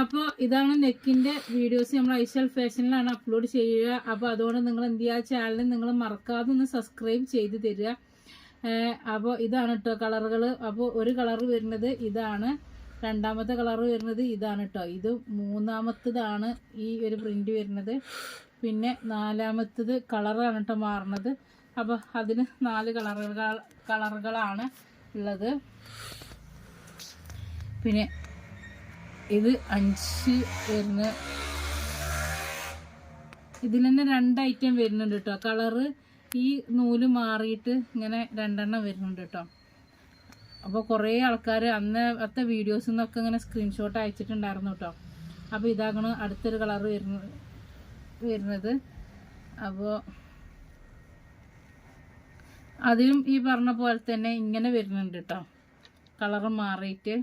അപ്പോൾ ഇതാണ് നെക്കിന്റെ വീഡിയോസ് നമ്മൾ ഐശൽ ഫാഷനിലാണ് അപ്ലോഡ് ചെയ്യുക. അപ്പോൾ അതുകൊണ്ട് നിങ്ങൾ എന്ത് ചെയ്യുക? ചാനൽ നിങ്ങൾ മറക്കാതെ ഒന്ന് സബ്സ്ക്രൈബ് ചെയ്ത് തരിക. അപ്പോൾ ഇതാണ് കേട്ടോ കളറുകൾ അപ്പോൾ ഒരു കളർ വരുന്നത് ഇതാണ്. രണ്ടാമത്തെ കളർ വരുന്നത് ഇതാണ് കേട്ടോ ഇത് മൂന്നാമത്തതാണ് ഈ ഒരു പ്രിന്റ് വരുന്നത്. പിന്നെ നാലാമത്തത് കളറാണ് കേട്ടോ മാറുന്നത്. അപ്പോൾ അതിന് നാല് കളറുകൾ കളറുകളാണ് ഉള്ളത്. പിന്നെ ഇത് അഞ്ച് വരുന്ന ഇതിൽ തന്നെ രണ്ട് ഐറ്റം വരുന്നുണ്ട് കേട്ടോ കളറ് ഈ നൂൽ മാറിയിട്ട് ഇങ്ങനെ രണ്ടെണ്ണം വരുന്നുണ്ട് കേട്ടോ അപ്പോൾ കുറേ ആൾക്കാർ അന്ന് അത്ത വീഡിയോസിൽ നിന്നൊക്കെ ഇങ്ങനെ സ്ക്രീൻഷോട്ട് അയച്ചിട്ടുണ്ടായിരുന്നു കേട്ടോ അപ്പോൾ ഇതാകണം അടുത്തൊരു കളർ വരുന്ന വരുന്നത്. അപ്പോൾ അതിലും ഈ പറഞ്ഞ പോലെ തന്നെ ഇങ്ങനെ വരുന്നുണ്ട് കേട്ടോ കളർ മാറിയിട്ട്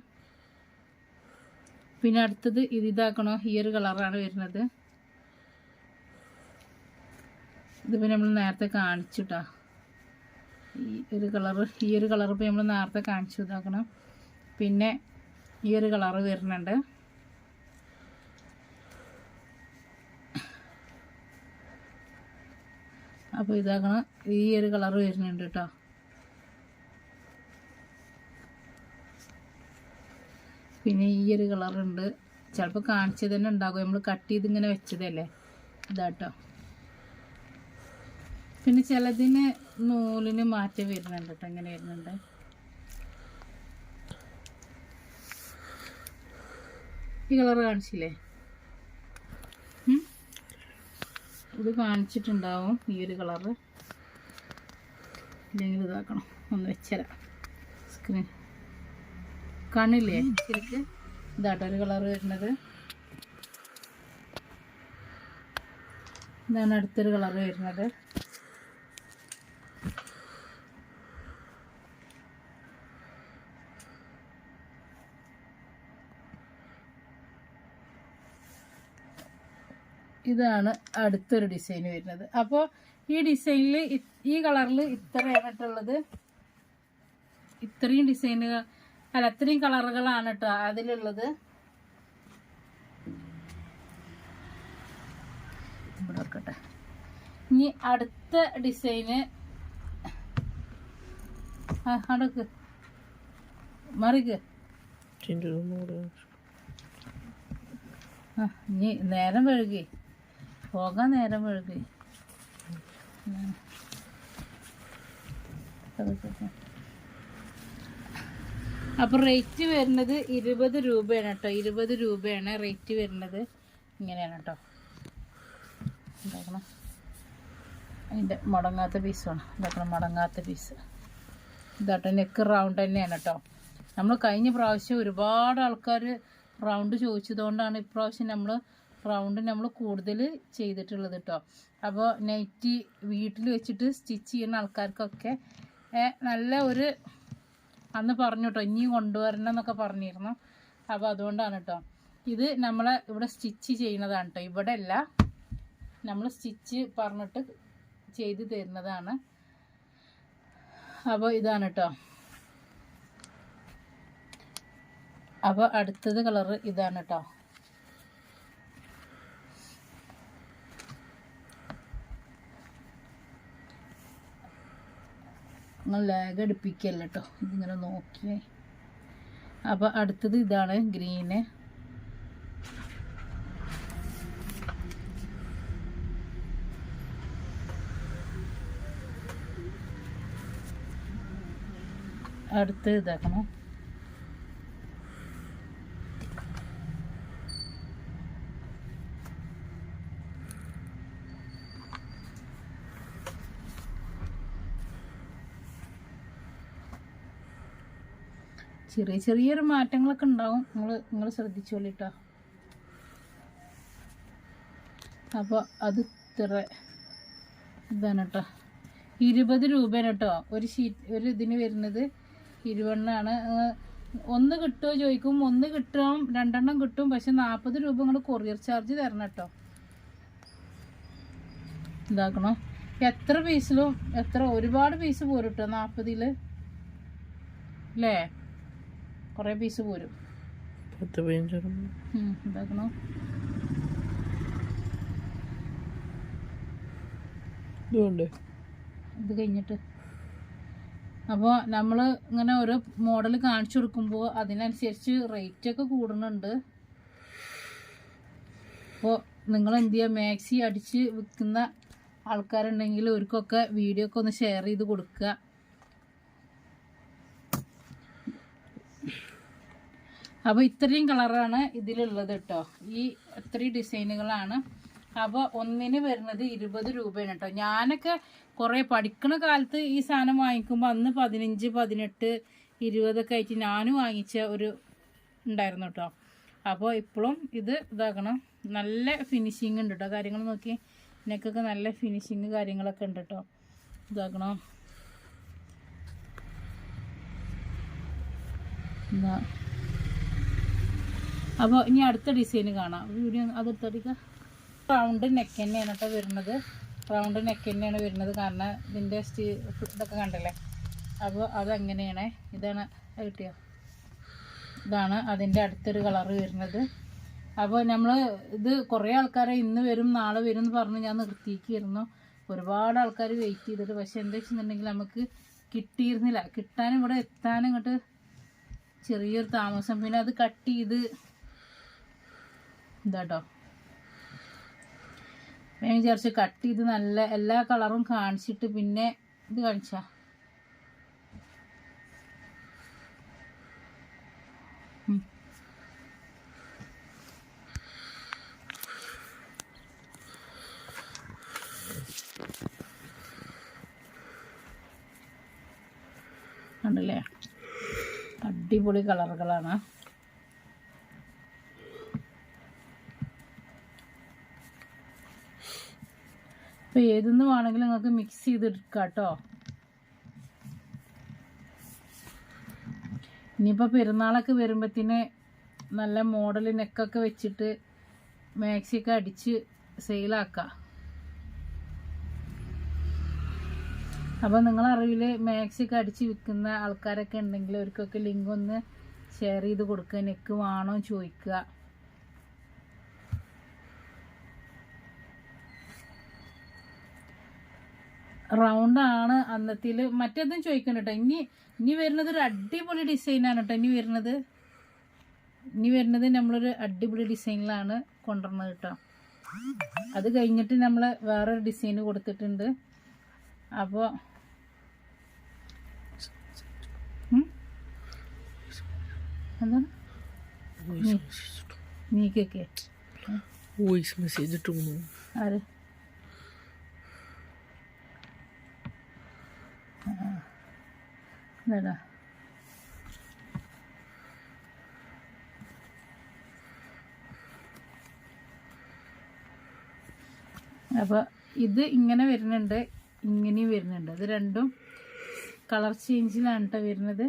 പിന്നെ അടുത്തത് ഇത് ഇതാക്കണോ? ഈ ഒരു കളറാണ് വരുന്നത്. ഇത് പിന്നെ നമ്മൾ നേരത്തെ കാണിച്ചുട്ടാ. ഈ ഒരു കളറ് ഈ ഒരു കളർ ഇപ്പോൾ നമ്മൾ നേരത്തെ കാണിച്ചു ഇതാക്കണം. പിന്നെ ഈ ഒരു കളറ് വരുന്നുണ്ട്. അപ്പോൾ ഇതാക്കണം ഈ ഒരു കളറ് വരുന്നുണ്ട് കേട്ടോ പിന്നെ ഈ ഒരു കളറുണ്ട് ചിലപ്പോൾ കാണിച്ചത് തന്നെ ഉണ്ടാകും നമ്മൾ കട്ട് ചെയ്ത് ഇങ്ങനെ വെച്ചതല്ലേ? ഇതാട്ടോ പിന്നെ ചിലതിന് നൂലിന് മാറ്റം വരുന്നുണ്ട് കേട്ടോ ഇങ്ങനെ വരുന്നുണ്ട്? ഈ കളർ കാണിച്ചില്ലേ? ഇത് കാണിച്ചിട്ടുണ്ടാവും ഈ ഒരു കളറ് ഇല്ലെങ്കിൽ ഇതാക്കണം. ഒന്ന് വെച്ചരാം. സ്ക്രീൻ കാണില്ലേ ശരിക്ക് ഇതാട്ടോ ഒരു കളർ വരുന്നത്. ഇതാണ് അടുത്തൊരു കളർ വരുന്നത്. ഇതാണ് അടുത്തൊരു ഡിസൈൻ വരുന്നത്. അപ്പോൾ ഈ ഡിസൈനിൽ ഈ കളറിൽ ഇത്രയാണിട്ടുള്ളത് ഇത്രയും ഡിസൈനുകൾ അല്ല അത്രയും കളറുകളാണ് കേട്ടോ അതിലുള്ളത്. ഇവിടെ വെക്കട്ടെ. ഇനി അടുത്ത ഡിസൈന് ആ അടുക്ക്. മറിക്ക്. ഇനി നേരം വഴുകി. പോകാൻ നേരം വഴുകി. അതൊക്കെ. അപ്പോൾ റേറ്റ് വരുന്നത് ഇരുപത് രൂപയാണ് കേട്ടോ. ഇരുപത് രൂപയാണ് റേറ്റ് വരുന്നത്. ഇങ്ങനെയാണ് കേട്ടോ. എന്താക്കണം അതിന്റെ മുടങ്ങാത്ത പീസാണ് ഇതാക്കണം മുടങ്ങാത്ത പീസ് ഇതാട്ടോ നെക്ക് റൗണ്ട് തന്നെയാണ് കേട്ടോ. നമ്മൾ കഴിഞ്ഞ പ്രാവശ്യം ഒരുപാട് ആൾക്കാർ റൗണ്ട് ചോദിച്ചതുകൊണ്ടാണ് ഇപ്രാവശ്യം നമ്മൾ റൗണ്ട് നമ്മൾ കൂടുതൽ ചെയ്തിട്ടുള്ളത് കേട്ടോ. അപ്പോൾ നൈറ്റി വീട്ടിൽ വെച്ചിട്ട് സ്റ്റിച്ച് ചെയ്യുന്ന ആൾക്കാർക്കൊക്കെ നല്ല ഒരു അന്ന് പറഞ്ഞു കേട്ടോ ഇനിയും കൊണ്ടുവരണം എന്നൊക്കെ പറഞ്ഞിരുന്നു. അപ്പോൾ അതുകൊണ്ടാണ് കേട്ടോ ഇത് നമ്മളെ ഇവിടെ സ്റ്റിച്ച് ചെയ്യുന്നതാണ് കേട്ടോ ഇവിടെ അല്ല നമ്മൾ സ്റ്റിച്ച് പറഞ്ഞിട്ട് ചെയ്ത് തരുന്നതാണ്. അപ്പോൾ ഇതാണ് കേട്ടോ അപ്പോൾ അടുത്തത് കളറ് ഇതാണ് കേട്ടോ നിങ്ങൾ ലാഗ് അടുപ്പിക്കല്ല കേട്ടോ ഇതിങ്ങനെ നോക്കിയേ. അപ്പോൾ അടുത്തത് ഇതാണ് ഗ്രീന്. അടുത്ത് ഇതാക്കണം. ചെറിയ ചെറിയൊരു മാറ്റങ്ങളൊക്കെ ഉണ്ടാവും. നിങ്ങൾ നിങ്ങൾ ശ്രദ്ധിച്ചോളിട്ടോ. അപ്പോൾ അത് ഇത്ര ഇതാണ് കേട്ടോ ഇരുപത് രൂപയാണ് കേട്ടോ ഒരു ഷീറ്റ് ഒരു ഇതിന് വരുന്നത് ഇരുപെണ്ണാണ് ഒന്ന് കിട്ടുമോ ചോദിക്കും. ഒന്ന് കിട്ടും രണ്ടെണ്ണം കിട്ടും. പക്ഷെ നാൽപ്പത് രൂപ നിങ്ങൾ കൊറിയർ ചാർജ് തരണം കേട്ടോ ഇതാക്കണോ. എത്ര പീസിലും എത്ര ഒരുപാട് പീസ് പോരും കേട്ടോ നാൽപ്പതിൽ അല്ലേ കുറേ പീസ് പോരും. പത്ത് പതിനഞ്ച് ഇത് കഴിഞ്ഞിട്ട്. അപ്പോൾ നമ്മൾ ഇങ്ങനെ ഓരോ മോഡൽ കാണിച്ചു കൊടുക്കുമ്പോൾ അതിനനുസരിച്ച് റേറ്റ് ഒക്കെ കൂടുന്നുണ്ട്. അപ്പോൾ നിങ്ങൾ എന്ത് ചെയ്യുക മാക്സി അടിച്ച് വിൽക്കുന്ന ആൾക്കാരുണ്ടെങ്കിൽ അവർക്കൊക്കെ വീഡിയോ ഒക്കെ ഒന്ന് ഷെയർ ചെയ്ത് കൊടുക്കുക. അപ്പോൾ ഇത്രയും കളറാണ് ഇതിലുള്ളത് കേട്ടോ ഈ ഇത്രയും ഡിസൈനുകളാണ് അപ്പോൾ ഒന്നിന് വരുന്നത് ഇരുപത് രൂപയാണ് കേട്ടോ ഞാനൊക്കെ കുറേ പഠിക്കുന്ന കാലത്ത് ഈ സാധനം വാങ്ങിക്കുമ്പോൾ അന്ന് പതിനഞ്ച് പതിനെട്ട് ഇരുപതൊക്കെ ആയിട്ട് ഞാനും വാങ്ങിച്ച ഒരു ഉണ്ടായിരുന്നു കേട്ടോ അപ്പോൾ ഇപ്പോഴും ഇത് ഇതാക്കണം. നല്ല ഫിനിഷിങ് ഉണ്ട് കേട്ടോ കാര്യങ്ങൾ നോക്കി. നെക്കൊക്കെ നല്ല ഫിനിഷിങ് കാര്യങ്ങളൊക്കെ ഉണ്ട് കേട്ടോ ഇതാക്കണം. എന്താ അപ്പോൾ ഇനി അടുത്ത ഡിസൈൻ കാണാം. വീഡിയോ അതെടുത്തടിക്കുക റൗണ്ട് നെക്ക് തന്നെയാണ് കേട്ടോ വരുന്നത്. റൗണ്ട് നെക്ക് തന്നെയാണ് വരുന്നത്. കാരണം ഇതിന്റെ സ്റ്റീ ഇതൊക്കെ കണ്ടല്ലേ? അപ്പോൾ അതെങ്ങനെയാണ്? ഇതാണ് കിട്ടിയോ. ഇതാണ് അതിന്റെ അടുത്തൊരു കളറ് വരുന്നത്. അപ്പോൾ നമ്മൾ ഇത് കുറേ ആൾക്കാരെ ഇന്ന് വരും നാളെ വരും എന്ന് പറഞ്ഞ് ഞാൻ നിർത്തിയിരിക്കുന്നു ഒരുപാട് ആൾക്കാർ വെയിറ്റ് ചെയ്തിട്ട്. പക്ഷെ എന്താ വെച്ചിട്ടുണ്ടെങ്കിൽ നമുക്ക് കിട്ടിയിരുന്നില്ല. കിട്ടാനും ഇവിടെ എത്താനും ഇങ്ങോട്ട് ചെറിയൊരു താമസം. പിന്നെ അത് കട്ട് ചെയ്ത് ഇതാട്ടോ. ഞാൻ വിചാരിച്ച് കട്ട് ചെയ്ത് നല്ല എല്ലാ കളറും കാണിച്ചിട്ട് പിന്നെ ഇത് കാണിച്ച. അടിപൊളി കളറുകളാണ് അപ്പോൾ ഏതെന്ന് വേണമെങ്കിലും നിങ്ങൾക്ക് മിക്സ് ചെയ്തെടുക്കാം കേട്ടോ ഇനിയിപ്പോൾ പെരുന്നാളൊക്കെ വരുമ്പോഴത്തേന് നല്ല മോഡൽ നെക്കൊക്കെ വെച്ചിട്ട് മാക്സിയൊക്കെ അടിച്ച് സെയിലാക്കാം അപ്പോൾ നിങ്ങളറിവിൽ മാക്സിയൊക്കെ അടിച്ച് വിൽക്കുന്ന ആൾക്കാരൊക്കെ ഉണ്ടെങ്കിൽ അവർക്കൊക്കെ ലിങ്ക് ഒന്ന് ഷെയർ ചെയ്ത് കൊടുക്കുക നെക്ക് വേണോ ചോദിക്കുക. റൗണ്ട് ആണ് അന്നത്തിൽ മറ്റേതും ചോദിക്കണം കേട്ടോ ഇനി ഇനി വരുന്നത് ഒരു അടിപൊളി ഡിസൈനാണ് കേട്ടോ ഇനി വരുന്നത് ഇനി വരുന്നത് നമ്മളൊരു അടിപൊളി ഡിസൈനിലാണ് കൊണ്ടുവരുന്നത് കേട്ടോ അത് കഴിഞ്ഞിട്ട് നമ്മൾ വേറൊരു ഡിസൈൻ കൊടുത്തിട്ടുണ്ട്. അപ്പോൾ എന്താണ് നീക്കൊക്കെ വോയിസ് മെസ്സേജ് ഇട്ടു. ആര്? എന്താടാ അപ്പോൾ ഇത് ഇങ്ങനെ വരുന്നുണ്ട് ഇങ്ങനെയും വരുന്നുണ്ട്. അത് രണ്ടും കളർ ചേഞ്ചിലാണ് കേട്ടോ വരുന്നത്.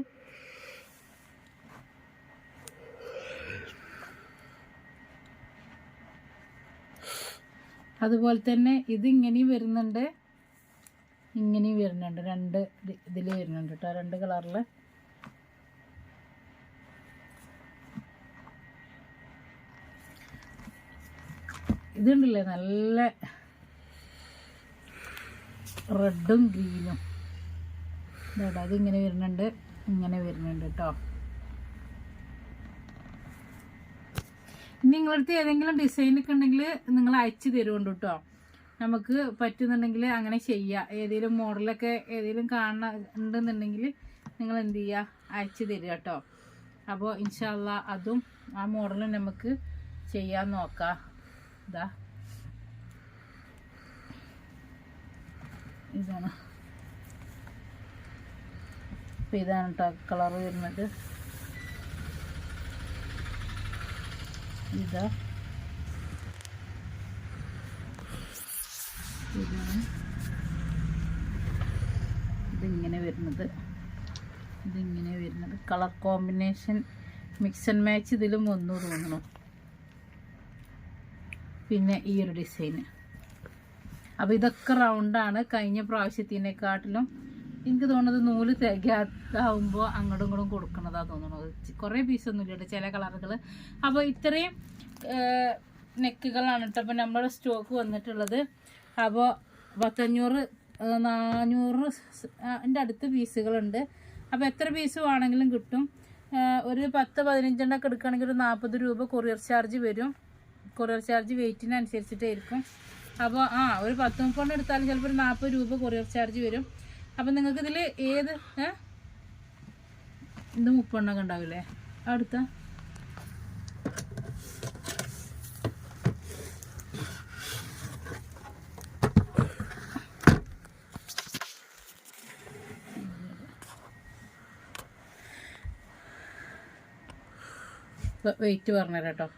അതുപോലെ തന്നെ ഇത് ഇങ്ങനെയും വരുന്നുണ്ട്. ഇങ്ങനെയും വരുന്നുണ്ട്. രണ്ട് ഇതിൽ വരുന്നുണ്ട് കേട്ടോ രണ്ട് കളറിൽ ഇതുണ്ടല്ലേ നല്ല റെഡും ഗ്രീനും. ഇതാ അതിങ്ങനെ വരുന്നുണ്ട്. ഇങ്ങനെ വരുന്നുണ്ട് കേട്ടോ നിങ്ങളടുത്ത് ഏതെങ്കിലും ഡിസൈനൊക്കെ ഉണ്ടെങ്കിൽ നിങ്ങൾ അയച്ചു തരുമുണ്ട് കേട്ടോ നമുക്ക് പറ്റുന്നുണ്ടെങ്കിൽ അങ്ങനെ ചെയ്യുക ഏതെങ്കിലും മോഡലൊക്കെ ഏതെങ്കിലും കാണുന്നുണ്ടെന്നുണ്ടെങ്കിൽ നിങ്ങൾ എന്ത് ചെയ്യുക അയച്ചു തരിക കേട്ടോ. അപ്പോൾ ഇൻഷാല്ല അതും ആ മോഡലും നമുക്ക് ചെയ്യാൻ നോക്കാം. ഇതാ ഇതാണ്. അപ്പം ഇതാണ് കേട്ടോ കളർ വരുന്നത്. ഇതാ. ഇതാണ്. ഇതിങ്ങനെ വരുന്നത്. ഇതിങ്ങനെ വരുന്നത്. Colour combination mix and match ഇതിലും ഒന്നു തോന്നുന്നു പിന്നെ ഈ ഒരു ഡിസൈന് അപ്പോൾ ഇതൊക്കെ റൗണ്ടാണ് കഴിഞ്ഞ പ്രാവശ്യത്തിനെക്കാട്ടിലും എനിക്ക് തോന്നുന്നത് നൂൽ തികയാതാവുമ്പോൾ അങ്ങോട്ടും ഇങ്ങോട്ടും കൊടുക്കുന്നതാണ് തോന്നുന്നത് കുറേ പീസൊന്നുമില്ല കേട്ടോ ചില കളറുകൾ അപ്പോൾ ഇത്രയും നെക്കുകളാണ് കേട്ടോ അപ്പോൾ നമ്മുടെ സ്റ്റോക്ക് വന്നിട്ടുള്ളത് അപ്പോൾ പത്തഞ്ഞൂറ് നാനൂറ് എന്റെ അടുത്ത് പീസുകളുണ്ട്. അപ്പോൾ എത്ര പീസ് വേണമെങ്കിലും കിട്ടും? ഒരു പത്ത് പതിനഞ്ചെണ്ണൊക്കെ എടുക്കുകയാണെങ്കിൽ ഒരു നാൽപ്പത് രൂപ കൊറിയർ ചാർജ് വരും. കൊറിയർ ചാർജ് വെയിറ്റിനനുസരിച്ചിട്ടായിരിക്കും. അപ്പോൾ ആ ഒരു പത്ത് മുപ്പതെണ്ണം എടുത്താലും ചിലപ്പോൾ ഒരു നാൽപ്പത് രൂപ കൊറിയർ ചാർജ് വരും. അപ്പം നിങ്ങൾക്കിതിൽ ഏത് ഇത് മുപ്പതെണ്ണമൊക്കെ ഉണ്ടാവില്ലേ? അടുത്ത. വെയിറ്റ് പറഞ്ഞുതരാം കേട്ടോ.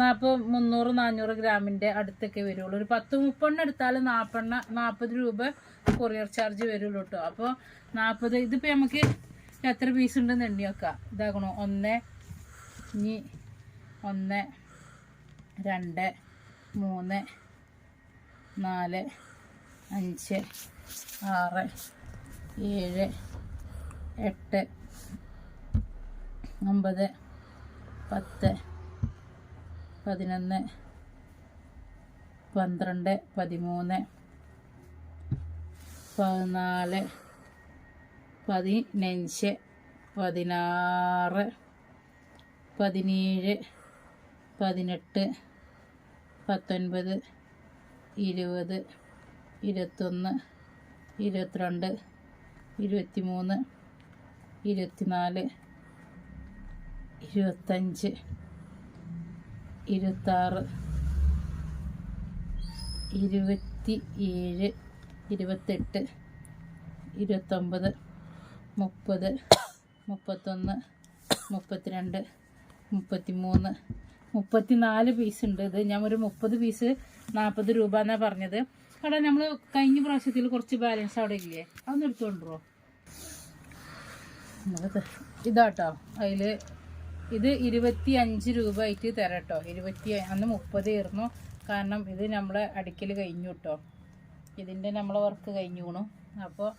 നാൽപ്പത് മുന്നൂറ് നാനൂറ് ഗ്രാമിന്റെ അടുത്തൊക്കെ വരുള്ളൂ. ഒരു പത്ത് മുപ്പെണ്ണ എടുത്താൽ നാൽപ്പെണ്ണ നാൽപ്പത് രൂപ കൊറിയർ ചാർജ് വരുള്ളൂ കേട്ടോ. അപ്പോൾ നാൽപ്പത് ഇതിപ്പോൾ നമുക്ക് എത്ര പീസ് ഉണ്ടെന്ന് എണ്ണി വെക്കാം ഇതാക്കണോ ഒന്ന് ഇനി ഒന്ന് രണ്ട് മൂന്ന് നാല് അഞ്ച് ആറ് ഏഴ് എട്ട് ഒമ്പത് പത്ത് പതിനൊന്ന് പന്ത്രണ്ട് പതിമൂന്ന് പതിനാല് പതിനഞ്ച് പതിനാറ് പതിനേഴ് പതിനെട്ട് പത്തൊൻപത് ഇരുപത് ഇരുപത്തൊന്ന് ഇരുപത്തിരണ്ട് ഇരുപത്തിമൂന്ന് ഇരുപത്തിനാല് ഇരുപത്തഞ്ച് ഇരുപത്താറ് ഇരുപത്തി ഏഴ് ഇരുപത്തെട്ട് ഇരുപത്തൊമ്പത് മുപ്പത് മുപ്പത്തൊന്ന് മുപ്പത്തിരണ്ട് മുപ്പത്തിമൂന്ന് മുപ്പത്തിനാല് പീസ് ഉണ്ട് ഇത്. ഞാൻ ഒരു മുപ്പത് പീസ് നാൽപ്പത് രൂപ എന്നാണ് പറഞ്ഞത്. അവിടെ നമ്മൾ കഴിഞ്ഞ പ്രാവശ്യത്തിൽ കുറച്ച് ബാലൻസ് അവിടെ ഇല്ലേ? അതൊന്ന് എടുത്തുകൊണ്ടുവോ ഇതാട്ടോ അതിൽ ഇത് ഇരുപത്തി അഞ്ച് രൂപ ആയിട്ട് തരാട്ടോ. ഇരുപത്തി അന്ന് മുപ്പത് ആയിരുന്നു. കാരണം ഇത് നമ്മളെ അടുക്കൽ കഴിഞ്ഞു കേട്ടോ ഇതിന്റെ നമ്മളെ വർക്ക് കഴിഞ്ഞു അപ്പോൾ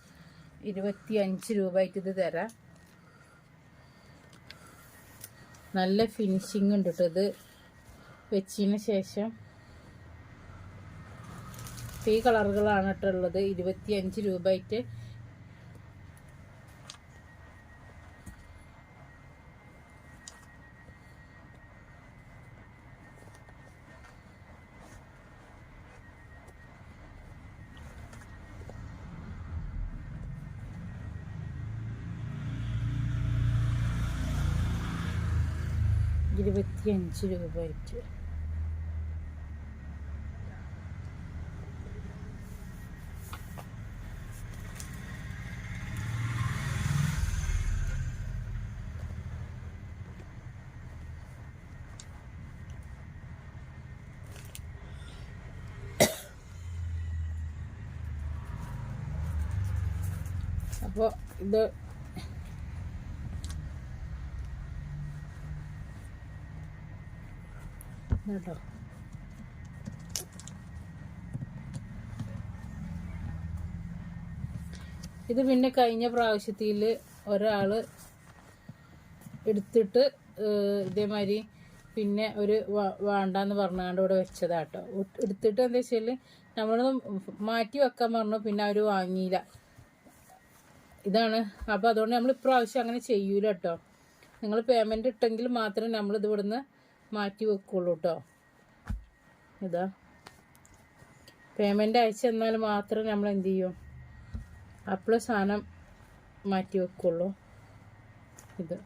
ഇരുപത്തി അഞ്ച് രൂപ ആയിട്ട് ഇത് തരാം. നല്ല ഫിനിഷിങ് ഉണ്ട് ഇത്. വെച്ചതിന് ശേഷം ഈ കളറുകളാണ് കേട്ടോ ഉള്ളത്. ഇരുപത്തി അഞ്ച് ഇരുപത്തി അഞ്ച് രൂപ ആയിട്ട് അപ്പോൾ ഇത് കേട്ടോ. ഇത് പിന്നെ കഴിഞ്ഞ പ്രാവശ്യത്തിൽ ഒരാൾ എടുത്തിട്ട് ഇതേമാതിരി പിന്നെ ഒരു വേണ്ടാന്ന് പറഞ്ഞാണ്ട് ഇവിടെ വെച്ചതാട്ടോ. എടുത്തിട്ട് എന്താ വെച്ചാൽ നമ്മളൊന്ന് മാറ്റി വെക്കാൻ പറഞ്ഞു പിന്നെ അവർ വാങ്ങിയില്ല. ഇതാണ്. അപ്പോൾ അതുകൊണ്ട് നമ്മൾ ഇപ്രാവശ്യം അങ്ങനെ ചെയ്യൂല കേട്ടോ നിങ്ങൾ പേയ്മെന്റ് ഇട്ടെങ്കിൽ മാത്രമേ നമ്മളിത് ഇവിടുന്ന് മാറ്റി വെക്കുള്ളൂ കേട്ടോ ഇതാ. പേയ്മെന്റ് അയച്ചു തന്നാൽ മാത്രം നമ്മൾ എന്ത് ചെയ്യും? അപ്പോൾ സാധനം മാറ്റി വെക്കുള്ളൂ. ഇത്.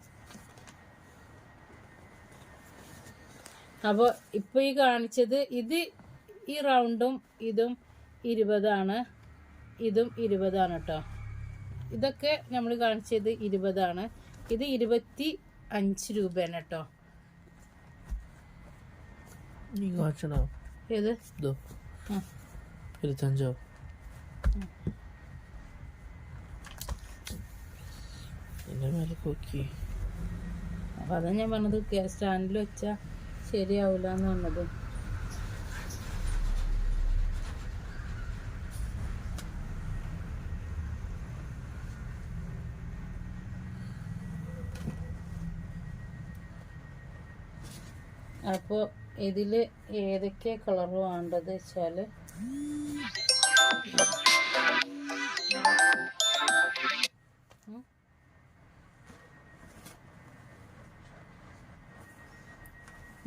അപ്പോൾ ഇപ്പോൾ ഈ കാണിച്ചത് ഇത് ഈ റൗണ്ടും ഇതും ഇരുപതാണ്. ഇതും ഇരുപതാണ് കേട്ടോ ഇതൊക്കെ നമ്മൾ കാണിച്ചത് ഇരുപതാണ്. ഇത് ഇരുപത്തി അഞ്ച് രൂപയാണ് കേട്ടോ നീ കാണിച്ചണോ ഏത്? ഇതോ ഇരുപത്തഞ്ചോ എന്റെ മേലെ നോക്കി അപ്പം അതാ ഞാൻ പറഞ്ഞത് സ്റ്റാൻഡിൽ വെച്ചാൽ ശരിയാവില്ല എന്ന് പറഞ്ഞത് അപ്പോൾ ഇതിൽ ഏതൊക്കെ കളർ വേണ്ടത് വെച്ചാൽ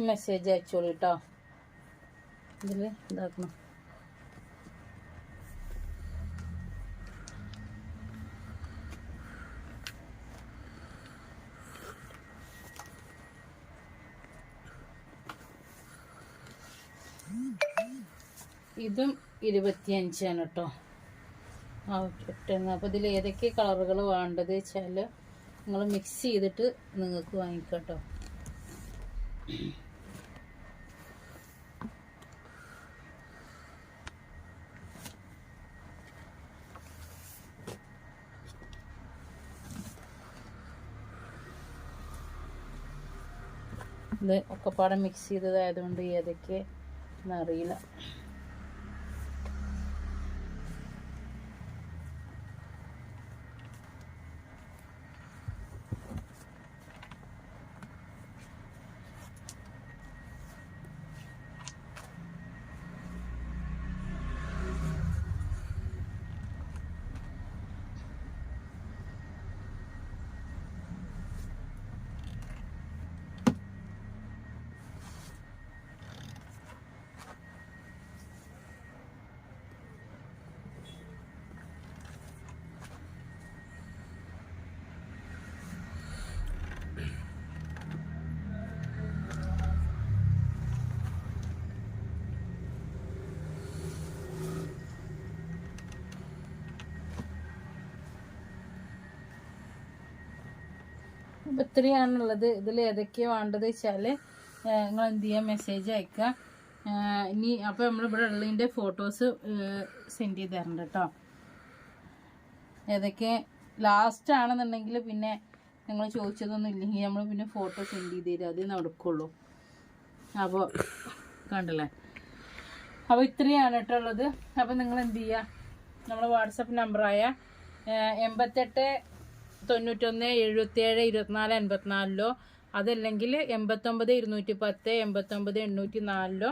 മെസ്സേജ് അയച്ചോളൂ കേട്ടോ ഇതിൽ ഇതാക്കണം. ഇതും ഇരുപത്തിയഞ്ചാണ് കേട്ടോ ഒറ്റ അപ്പോൾ ഇതിൽ ഏതൊക്കെ കളറുകൾ വേണ്ടത് വെച്ചാൽ നിങ്ങൾ മിക്സ് ചെയ്തിട്ട് നിങ്ങൾക്ക് വാങ്ങിക്കാം കേട്ടോ ഇത് ഒക്കെപ്പാടെ മിക്സ് ചെയ്തതായതുകൊണ്ട് ഏതൊക്കെ എന്നറിയില്ല അപ്പം ഇത്രയാണുള്ളത് ഇതിൽ ഏതൊക്കെയാണ് വേണ്ടത് വെച്ചാൽ നിങ്ങൾ എന്ത് ചെയ്യുക മെസ്സേജ് അയക്കുക ഇനി അപ്പോൾ നമ്മൾ ഇവിടെ ഉള്ളതിന്റെ ഫോട്ടോസ് സെൻഡ് ചെയ്ത് തരണ്ട കേട്ടോ ഏതൊക്കെ ലാസ്റ്റ് ആണെന്നുണ്ടെങ്കിൽ പിന്നെ നിങ്ങൾ ചോദിച്ചതൊന്നും ഇല്ലെങ്കിൽ നമ്മൾ പിന്നെ ഫോട്ടോ സെൻഡ് ചെയ്ത് തരും. അതേ നടക്കുള്ളൂ അപ്പോൾ കണ്ടല്ലേ? അപ്പോൾ ഇത്രയാണ് കേട്ടോ ഉള്ളത്. അപ്പോൾ നിങ്ങൾ എന്ത് ചെയ്യുക നമ്മുടെ വാട്സപ്പ് നമ്പറായ എൺപത്തെട്ട് തൊണ്ണൂറ്റൊന്ന് എഴുപത്തിയേഴ് ഇരുപത്തിനാല് എൺപത്തിനാലിലോ അതല്ലെങ്കിൽ എൺപത്തൊമ്പത് ഇരുന്നൂറ്റി പത്ത് എൺപത്തൊമ്പത് എണ്ണൂറ്റി നാലിലോ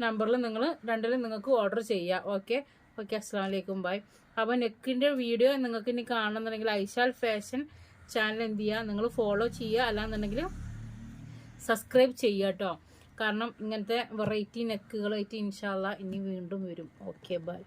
നമ്പറിൽ നിങ്ങൾ രണ്ടിലും നിങ്ങൾക്ക് ഓർഡർ ചെയ്യാം. ഓക്കെ ഓക്കെ അസ്സാം വലൈക്കും ബൈ അപ്പോൾ നെക്കിന്റെ വീഡിയോ നിങ്ങൾക്ക് ഇനി കാണണമെന്നുണ്ടെങ്കിൽ ഐശാൽ ഫാഷൻ ചാനൽ എന്ത് ചെയ്യുക? നിങ്ങൾ ഫോളോ ചെയ്യുക. അല്ലാന്നുണ്ടെങ്കിൽ സബ്സ്ക്രൈബ് ചെയ്യുക കേട്ടോ. കാരണം ഇങ്ങനത്തെ വെറൈറ്റി നെക്കുകളായിട്ട് ഇൻഷാല്ല ഇനി വീണ്ടും വരും. Okay bye